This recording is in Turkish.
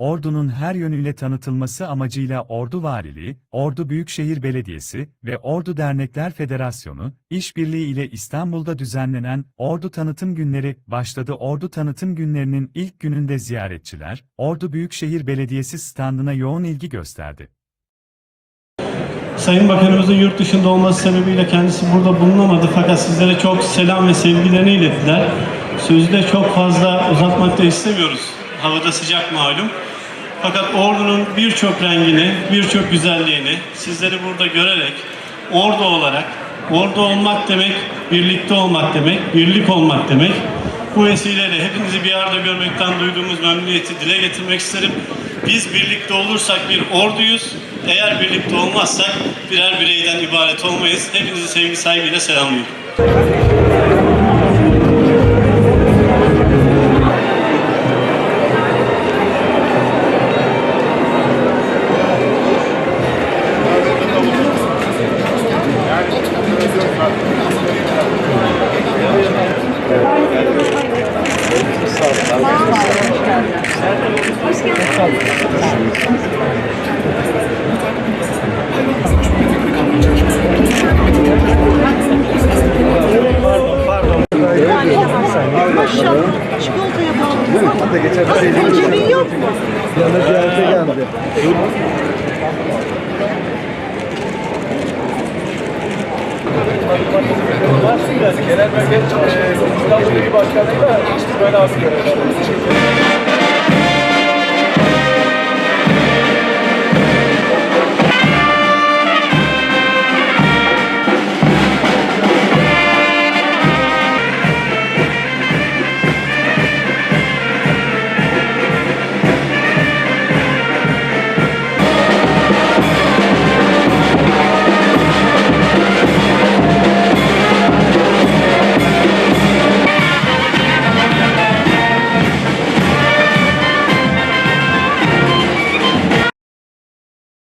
Ordu'nun her yönüyle tanıtılması amacıyla Ordu Valiliği, Ordu Büyükşehir Belediyesi ve Ordu Dernekler Federasyonu, işbirliği ile İstanbul'da düzenlenen Ordu Tanıtım Günleri başladı. Ordu Tanıtım Günlerinin ilk gününde ziyaretçiler, Ordu Büyükşehir Belediyesi standına yoğun ilgi gösterdi. Sayın Bakanımızın yurt dışında olması sebebiyle kendisi burada bulunamadı fakat sizlere çok selam ve sevgilerini ilettiler. Sözü de çok fazla uzatmak da istemiyoruz. Havada sıcak malum. Fakat ordunun birçok rengini, birçok güzelliğini sizleri burada görerek, ordu olarak, ordu olmak demek, birlikte olmak demek, birlik olmak demek. Bu vesileyle hepinizi bir arada görmekten duyduğumuz memnuniyeti dile getirmek isterim. Biz birlikte olursak bir orduyuz. Eğer birlikte olmazsak birer bireyden ibaret olmayız. Hepinizi sevgi saygıyla selamlıyorum. Maşallah. Çikolataya bağlı. Hadi geçen cebin yok mu? Yanına ziyarete geldi. Genel İstanbul İl Başkanı'yla böyle abi görevler.